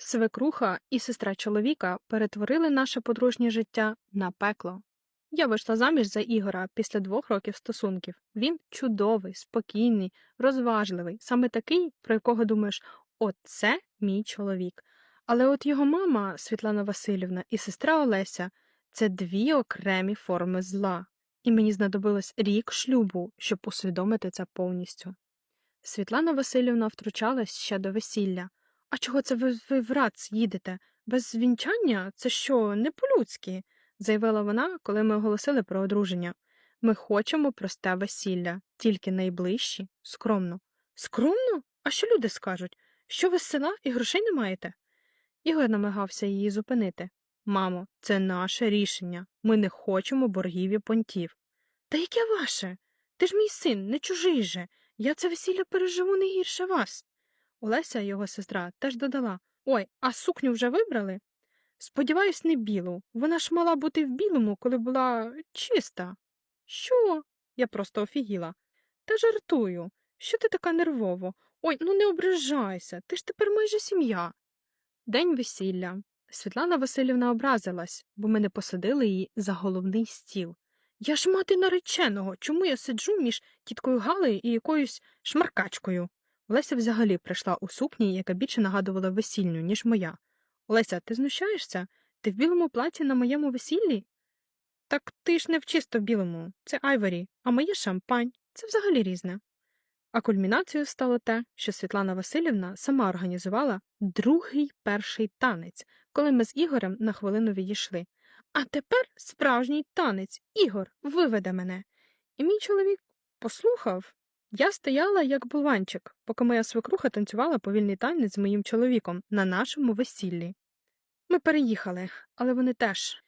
Свекруха і сестра чоловіка перетворили наше подружнє життя на пекло. Я вийшла заміж за Ігора після двох років стосунків. Він чудовий, спокійний, розважливий, саме такий, про якого думаєш, оце мій чоловік. Але от його мама Світлана Васильівна і сестра Олеся це дві окремі форми зла, і мені знадобилось рік шлюбу, щоб усвідомити це повністю. Світлана Васильівна втручалась ще до весілля. А чого це ви, ви в рац їдете? Без вінчання? Це що, не по-людськи? заявила вона, коли ми оголосили про одруження. Ми хочемо просте весілля, тільки найближчі, скромно. Скромно? А що люди скажуть? Що ви з села і грошей не маєте? Ігор намагався її зупинити. Мамо, це наше рішення. Ми не хочемо боргів і понтів. Та яке ваше? Ти ж мій син, не чужий же. Я це весілля переживу не гірше вас. Олеся, його сестра, теж додала Ой, а сукню вже вибрали? Сподіваюсь, не білу. Вона ж мала бути в білому, коли була чиста. Що? Я просто офігіла. Та жартую. Що ти така нервово? Ой, ну не ображайся, ти ж тепер майже сім'я. День весілля. Світлана Васильівна образилась, бо ми не посадили її за головний стіл. Я ж мати нареченого. Чому я сиджу між тіткою Галею і якоюсь шмаркачкою? Олеся взагалі прийшла у сукні, яка більше нагадувала весільню, ніж моя. Олеся, ти знущаєшся? Ти в білому платі на моєму весіллі? Так ти ж не в чисто білому, це айворі, а моє шампань. Це взагалі різне. А кульмінацією стало те, що Світлана Васильівна сама організувала другий перший танець, коли ми з Ігорем на хвилину відійшли. А тепер справжній танець. Ігор виведе мене. І мій чоловік послухав. Я стояла як булванчик, поки моя свекруха танцювала повільний танець з моїм чоловіком на нашому весіллі. Ми переїхали, але вони теж